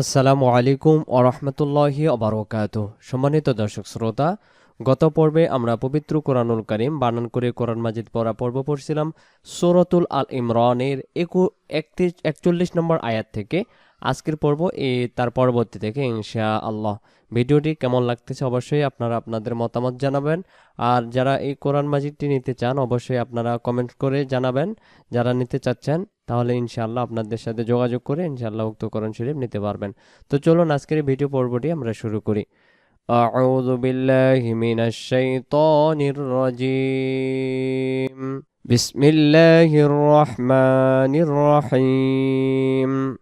আসসালামু আলাইকুম ওরহমতুল্লাহি অবরকাত সম্মানিত দর্শক শ্রোতা, গত পর্বে আমরা পবিত্র কোরআনুল করিম বানান করে কোরআন মাজিদ পড়া পর্ব পড়ছিলাম সূরাতুল আল ইমরানের একু একত্রিশ একচল্লিশ নম্বর আয়াত থেকে। আজকের পর্ব এ তার পরবর্তী থেকে ইনশা আল্লাহ ভিডিওটি কেমন লাগতেছে অবশ্যই আপনারা আপনাদের মতামত জানাবেন আর যারা এই কোরআন মাজিদটি নিতে চান অবশ্যই আপনারা কমেন্ট করে জানাবেন যারা নিতে চাচ্ছেন তাহলে ইনশাআল্লাহ আপনাদের সাথে যোগাযোগ করে ইনশাআল্লাহ উক্ত কোরআন শরীফ নিতে পারবেন তো চলুন আজকের এই ভিডিও পর্বটি আমরা শুরু করি أعوذ بالله من الشيطان الرجيم بسم الله الرحمن الرحيم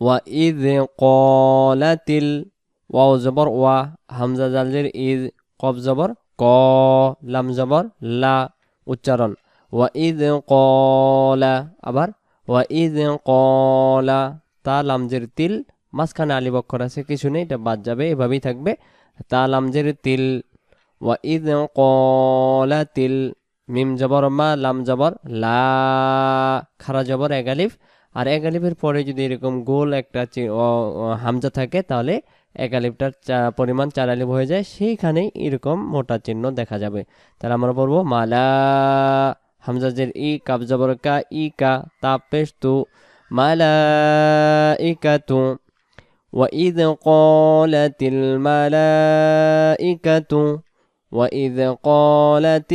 وإذ قالت ال واو زبر و همزة জালজের إذ قف زبر ক লাম জবর লা উচ্চারণ ওয়াইদ কলা আবার ওয়াইদ কলা তা লামজের তিল মাঝখানে আলিব অক্ষর আছে কিছু নেই এটা বাদ যাবে এভাবেই থাকবে তা লামজের তিল ওয়াইদ কলা তিল মিম জবর মা লাম জবর লা খারা জবর এগালিফ আর এগালিফের পরে যদি এরকম গোল একটা চি- অ- অ- হামজা থাকে তাহলে একালিপটার চা- পরিমাণ চার আলিফ হয়ে যায় সেইখানেই এরকম মোটা চিহ্ন দেখা যাবে তাহলে আমরা বলবো মালা হামজাজের ই কাব জবর কা ই কা তাপ পেশ তু মালা ই কা তু وإذ قالت الملائكة وإذ قالت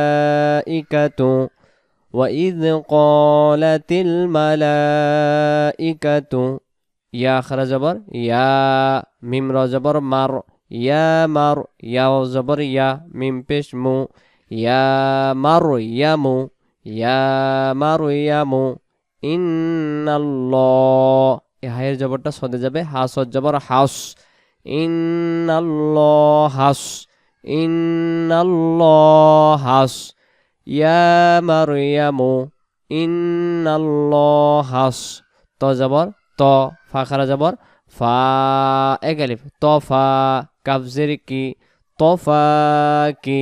الملائكة وإذ قالت الملائكة ইয়া খারা জবর ইয়া মিম র জবর মার ইয়া মার ইয়া ও জবর ইয়া মিম পেশ মু ইয়া মার ইয়া মু ইয়া মার ইয়া মু ইন্নাল্লাহ এই হায়ের জবরটা সদে যাবে হাস ও জবর হাস ইন্নাল্লাহ হাস ইন্নাল্লাহ হাস ইয়া মার ইয়া মু ইন্নাল্লাহ হাস তো জবর, ত, ফা, খারা জবর, ফা, এক আলিফ তফা কাবজের কি তফা কি।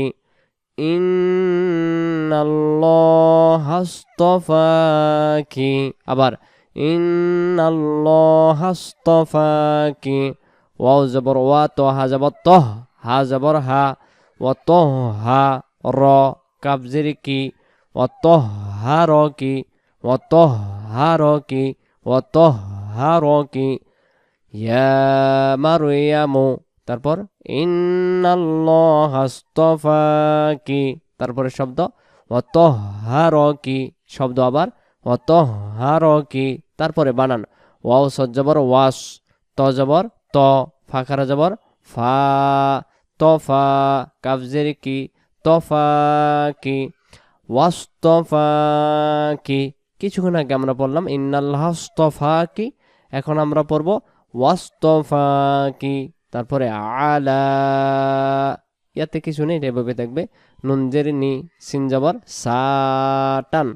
ইন্নাল্লাহাস্তফাকি আবার ইন্নাল্লাহাস্তফাকি ওয়াও জবর, ওয়া, তো, হা, জবর তহ হা, জবর, হা ও তহ হা, র। কাবজের কি ও তহ হা র কি ও তহ হা র কি ও তহ হা র কি। ইয়া মারুয়ামু, তারপর ইন্নাল্লাহাস্তফাকি তারপরে শব্দ অতহারকি শব্দ আবার অতহারকি তারপরে বানান। ওয়াও সজ্জবর ওয়াস, ত জবর, ত ফাঁকারা জবর, ফা তফা কাবজের কি তফা কি ওয়াস্তফা কি কিছুক্ষণ আগে আমরা বললাম ইন্নাল্লাহস্তফা কি এখন আমরা পড়ব ওয়াস্তফা কি তারপরে আলা। ইয়াতে কিছু নেই এভাবে থাকবে। নুনজের নি, সিন জবর, সাটান।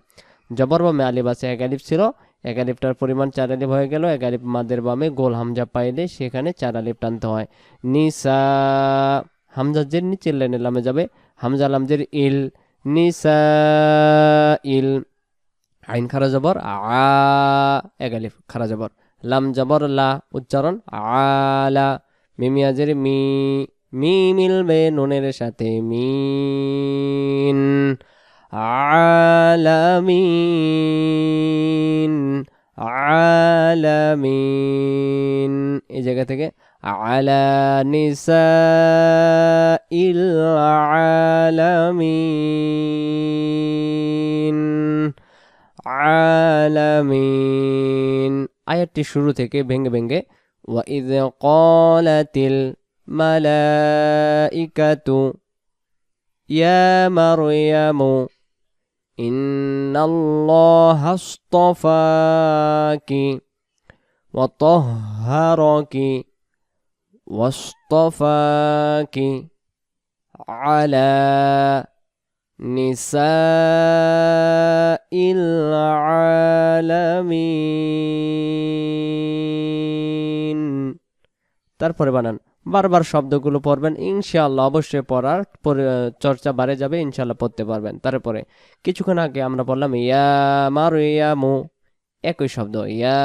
জবর বামে আলিফ আছে, এক আলিফ ছিল। এক আলিফটার পরিমাণ চার আলিফ হয়ে গেল। এক আলিফ মাদের বামে গোল হামজা পাইলে সেখানে চার আলিফ টানতে হয়। নিসা হামজা জের নিচের লাইনে লামে যাবে। হামজা লামজের ইল, নিসা, ইল, আইন খারা জবর, আ, এক আলিফ খারা জবর। লাম জবর, লা উচ্চারণ আলা মিমিয়াজের মি মি মিলবে নুনের সাথে মিন আলামিন আলামিন এই জায়গা থেকে আলা নিসা ইল আলামিন আলামিন আয়াতটি শুরু থেকে ভেঙ্গে ভেঙ্গে وإذ قالت الملائكة يا مريم إن الله اصطفاك وطهرك واصطفاك على نساء العالمين তারপরে বানান বারবার শব্দগুলো পড়বেন ইনশাআল্লাহ অবশ্যই পড়ার পরে- চর্চা বাড়ে যাবে ইনশাআল্লাহ পড়তে পারবেন তারপরে কিছুক্ষণ আগে আমরা বললাম ইয়া মার ইয়ামু একই শব্দ ইয়া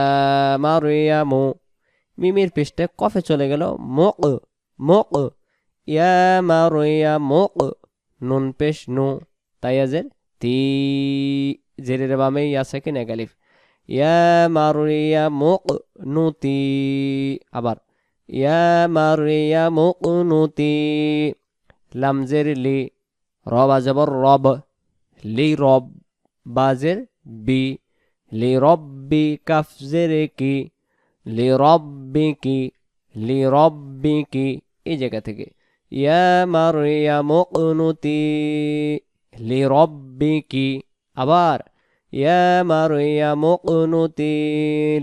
মারিয়ামু মিমের পৃষ্ঠে কফে চলে গেল মোক মোক। ইয়া মারিয়ামুক নুন পেশ, নু। তাইয়াজের তি, জেরের বামে ইয়া সেকেন্ড একালিফ। ইয়া মারিয়ামুক নুতি আবার। ইয়া মারিয়ামুক নুতি লামজের লি, রব আজবর রব। লি রব বাজের বি। লি রব্বি কাফজের কি। লি রব্বি কি লি এই জায়গা থেকে। ইয়া মারিয়ামু কুনুতি লি রব্বি কি আবার, ইয়া মারিয়ামু কুনুতি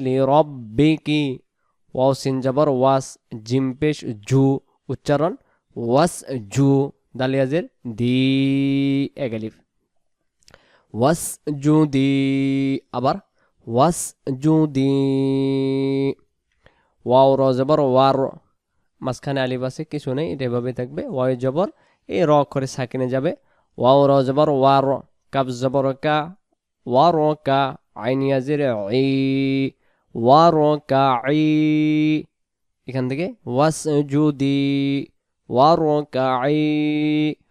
লি রব্বি কি ওয়াও সিন জবর ওয়াস জিমপেশ জু, উচ্চারণ, ওয়াস জু, দালিয়াজের দি, এগালিফ। ওয়াস জু দি, আবার ওয়াস জু দি ওয়াও র জবর ওয়ার মাঝখানে আলিফ কিছু নেই এটা এভাবে থাকবে ওয়াই জবর এই র করে সাকিনে যাবে ওয়াও র জবর ওয়ার কাব জবর কা ওয়ার কা আইনিয়াজের ই ওয়ার কা ই এখান থেকে ওয়াস জুদি ওয়ার কা ই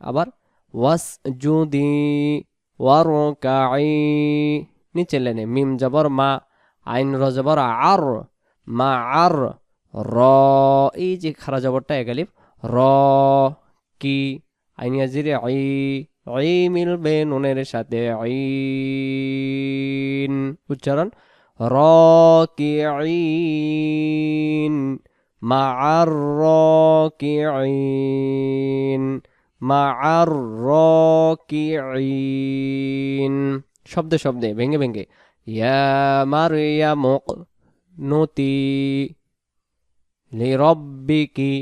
আবার ওয়াস জুদি ওয়ার কা ই নিচে লেনে মিম জবর, মা, আইন র জবর, আর, মা, আর, র, এই যে খারা জবরটা একালিফ র, কি আইনিয়া জিরে আই আই মিলবে নুনের সাথে আইন উচ্চারণ, র, কি আইন মা, আর, র, কি আইন কি আইন শব্দে শব্দে ভেঙে ভেঙে ইয়া মারিয়া মুক নতি লিরব্বিকি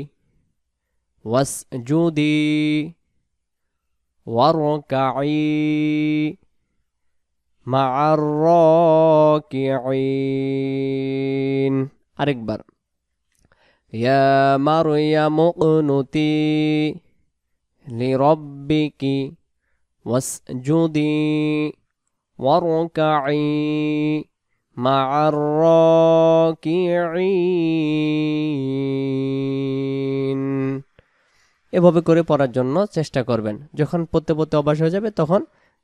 ওয়াসজুদি ওয়ারকাই মা'আর রাকি'in আরেকবার ইয়া মারিয়ামু নুতি লিরব্বিকি ওয়াসজুদি واركعي مع الراكعين এভাবে করে পড়ার জন্য চেষ্টা করবেন যখন পড়তে পড়তে অভ্যাস হয়ে যাবে তখন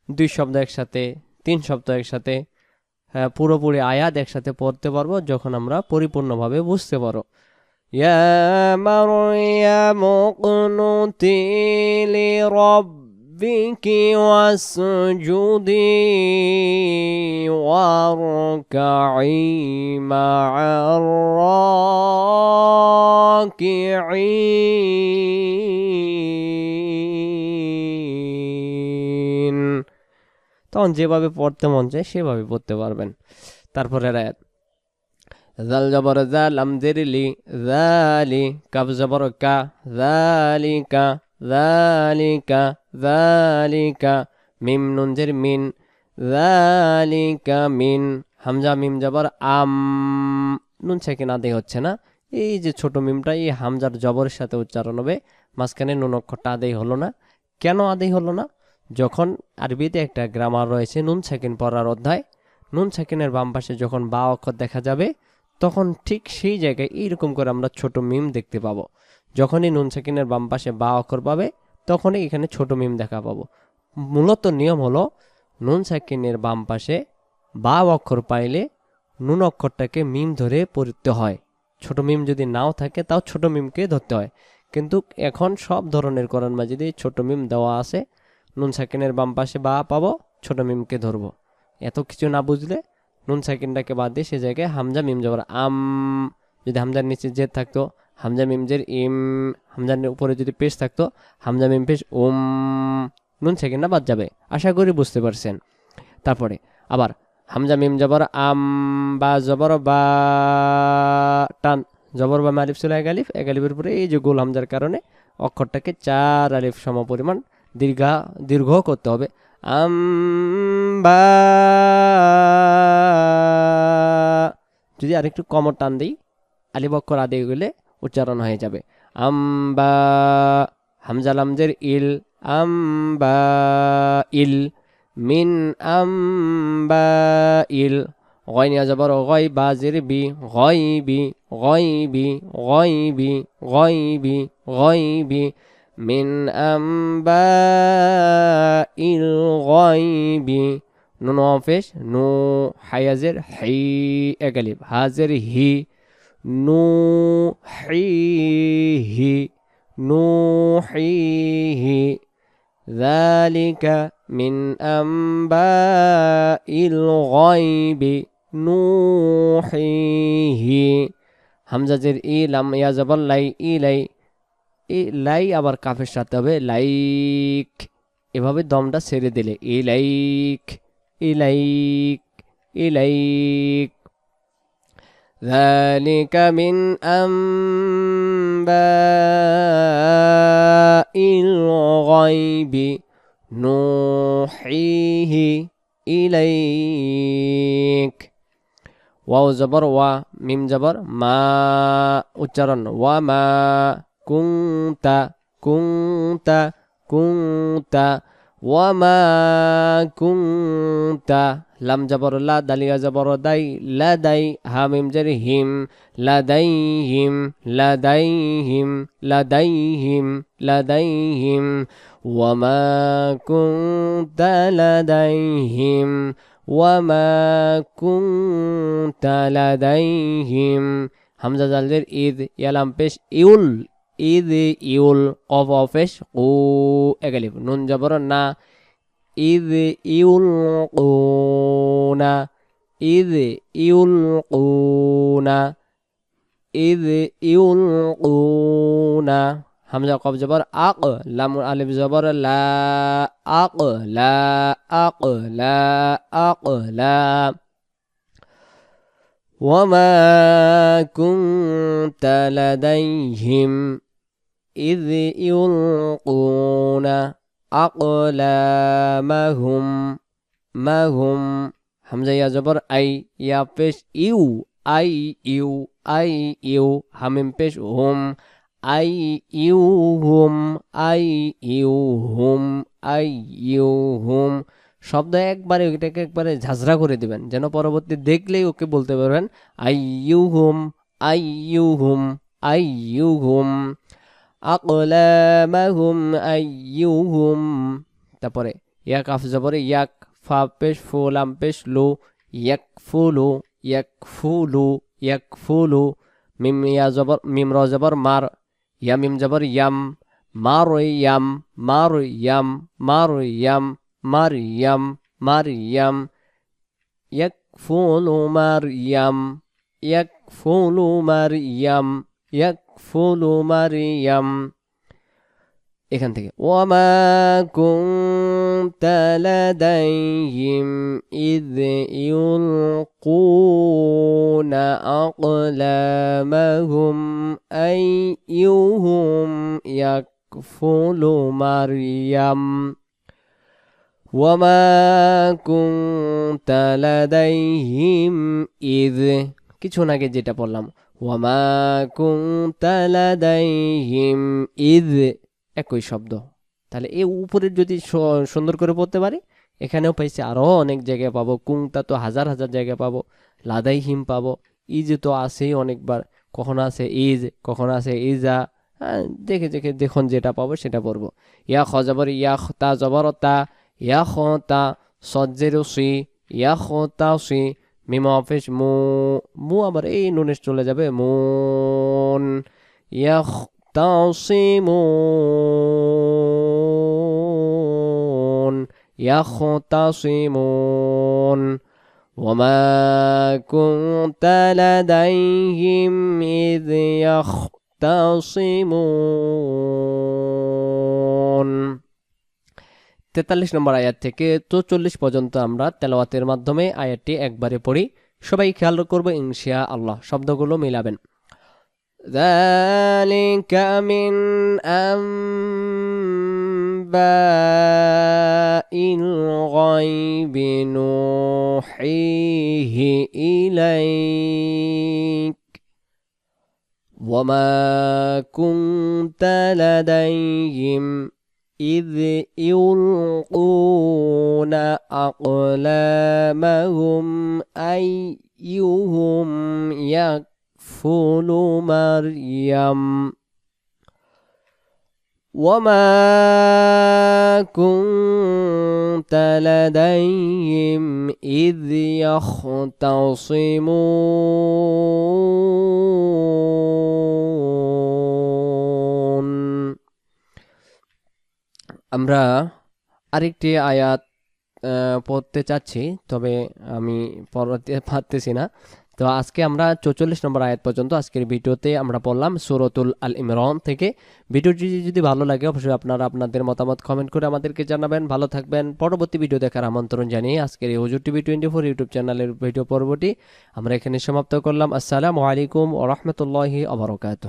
দুই শব্দ একসাথে তিন শব্দ একসাথে হ্যাঁ, পুরোপুরি আয়াত একসাথে পড়তে পারবো যখন আমরা পরিপূর্ণভাবে বুঝতে পারো ইয়া মারয়ামু কুনুতি লিরাব্বিকি ওয়াসজুদি ওয়ারকাই মা'আর রাকিঈন তখন যেভাবে পড়তে মন চায় সেভাবে পড়তে পারবেন। তারপরে রায়াত জাল জবর জাল আমজেরিলি জালি কাব জবর কা জালিকা। জালিকা জালিকা মিম নুনজের মিন জালিকা মিন হামজা মিম জবর আম নুন সেকেন্ড আদেই হচ্ছে না। এই যে ছোট মিমটা এই হামজার জবরের সাথে উচ্চারণ হবে। মাঝখানে নুন অক্ষরটা আদেই হলো না। কেন আদেই হলো না? যখন আরবিতে একটা গ্রামার রয়েছে, নুন সেকেন্ড পড়ার অধ্যায়। নুন সেকেন্ডের বাম পাশে যখন বা অক্ষর দেখা যাবে, তখন ঠিক সেই জায়গায় এইরকম করে আমরা ছোট মিম দেখতে পাবো। যখনই নুন সেকেন্ডের বাম পাশে বা অক্ষর পাবে, তখনই এখানে ছোট মিম দেখা পাবো। মূলত নিয়ম হলো, নুন সেকেন্ডের বাম পাশে বা অক্ষর পাইলে নুন অক্ষরটাকে মিম ধরে পড়তে হয়। ছোট মিম যদি নাও থাকে, তাও ছোট মিমকে ধরতে হয়। কিন্তু এখন সব ধরনের কোরআন মাজিদে ছোট মিম দেওয়া আছে। নুন সাকিনের বাম পাশে বা পাবো, ছোট মিমকে ধরবো। এত কিছু না বুঝলে নুন সাকিনটাকে বাদ দিয়ে সে জায়গায় হামজা মিম যাবার আম, যদি হামজার নিচে জেদ থাকতো হামজা মিম জের ইম, হামজার উপরে যদি পেশ থাকতো, হামজা মিম পেশ ওম নুন সেকেন্ড না বাদ যাবে। আশা করি বুঝতে পারছেন। তারপরে আবার হামজা মিম জবর আম, বা, জবর, বা, টান, জবর, বা আলিফ ছিল এক আলিফ, এক আলিফের উপরে এই যে গোল হামজার কারণে অক্ষরটাকে চার আলিফ সম পরিমাণ দীর্ঘা, দীর্ঘ করতে হবে। আম, বা, যদি আরেকটু কমর টান দিই, আলিফ অক্ষর আদে গেলে উচ্চারণ হয়ে যাবে। আম বা হামজা লামজের ইল আম বা ইল, মিন আম বা ইল গয়নিয়া জবর গয় বাজির বি গয়বি গয়বি গয়বি গয়বি গয়বি মিন আম্বাইল গয়বি নুন অফেস নু হায়াজের হি একালিব হাজের হি নু হি নু হি ذلك من أنباء الغيب নুহিহি হামজাজের ই লাম ইয়া জবর লাই ই লাই ই লাই আবার কাফের সাথে হবে লাইক এভাবে দমটা ছেড়ে দিলে ই লাইক ই লাইক ই লাইক ذلك من أنباء الغيب نوحيه إليك ওয়াও জবর ওয়া মিম জবর মা উচ্চারণ ওয়া মা কুংতা কুংতা কুংতা ওয়া মা কুংতা লাম জবর, লা দালিয়া জবর, দাই, লা দাই হা মিম জের, হিম, লা দাই, হিম, লা হিম, লা দাই, হিম, লা দাই, হিম ওয়া মা কুংতা লা হিম, ওয়ামা কুনতা লাদাইহিম হামজা জালদের ঈদ, ইয়ালাম পেশ, ইউল ঈদ ইউল কফ অফেশ কু এগালিফ নুন জবর না ইদ ইউল কুনা ইদ ইউল কুনা ইদ ইউল কুনা হামজা কব জবর আক লাম আলিফ জবর লা আক লা আক লা আক লা وما كنت لديهم إذ يلقون أقلامهم ما هم همزة يا زبر أي يا بيش إيو أي إيو أي إيو همين بيش هم أي إيوهم أي إيوهم أي إيوهم. শব্দ একবারে ওইটাকে একবারে ঝাঁঝরা করে দিবেন। যেন পরবর্তী দেখলেই ওকে বলতে পারবেন আই ইউ হুম আই ইউ হুম আই ইউ হুম আকলামাহুম আই ইউ হুম তারপরে, ইয়াক আফ জবরে, ইয়াক ফা পেশ ফুলাম পেশ লু, ইয়াক ফুলু ইয়াক ফুলু ইয়াক ফুলু মিম ইয়া জবর, মিম র জবর, মার ইয়ামিম জবর, ইয়াম, মার ইয়াম মার ইয়াম মারয়াম মারয়াম মারয়াম মারয়াম ইয়াকফুলু মারয়াম ইয়াকফুলু মারয়াম ইয়াকফুলু মারয়াম এখান থেকে ওয়ামা কুনতা লাদাইহিম ইয ইউলকুনা আকলামাহুম আইয়ুহুম ইয়াকফুলু মারয়াম ওয়ামা কুনতা লাদাইহিম ইয কিছুক্ষণ আগে যেটা বললাম ওয়ামা কুনতা লাদাইহিম ইয একই শব্দ। তাহলে এ উপরে যদি সুন্দর করে পড়তে পারি, এখানেও পাইছি আরও অনেক জায়গায় পাবো। কুংতা তো হাজার হাজার জায়গায় পাবো। লাদাই হিম পাবো। ইজ তো আছেই অনেকবার। কখনো আছে ইজ? কখনো আছে ইজা? হ্যাঁ দেখে দেখে, দেখুন যেটা পাবো সেটা পড়ব। ইয়া খ ইয়া তা জবর তা। ইয়া খ তা সজ্জের সি ইয়া খ তা সি মিম অফিস মু মু আবার এই নুনেশ চলে যাবে মুন ইয়া يختصمون يختصمون وما كنت لديهم إذ يختصمون তেতাল্লিশ নম্বর আয়াত থেকে চল্লিশ পর্যন্ত আমরা তেলাওয়াতের মাধ্যমে আয়াতটি একবারে পড়ি সবাই খেয়াল করবো ইনশিয়া আল্লাহ শব্দগুলো মিলাবেন ذلك من أنباء الغيب نوحيه إليك وما كنت لديهم إذ يلقون أقلامهم أيهم يكفل مريم وما كنت لديهم إذ يختصمون আমরা আরেকটি আয়াত পড়তে চাচ্ছি, তবে আমি পড়তে পারতেছি না। তো আজকে আমরা চৌচল্লিশ নম্বর আয়াত পর্যন্ত, আজকের ভিডিওতে আমরা পড়লাম সুরতুল আল ইমরান থেকে। ভিডিওটি যদি ভালো লাগে, অবশ্যই আপনারা আপনাদের মতামত কমেন্ট করে আমাদেরকে জানাবেন। ভালো থাকবেন। পরবর্তী ভিডিও দেখার আমন্ত্রণ জানিয়ে আজকের এই হুজুর টিভি টোয়েন্টি ফোর ইউটিউব চ্যানেলের ভিডিও পর্বটি আমরা এখানে সমাপ্ত করলাম। আসসালামু আলাইকুম ও রহমতুল্লাহি আবরকাত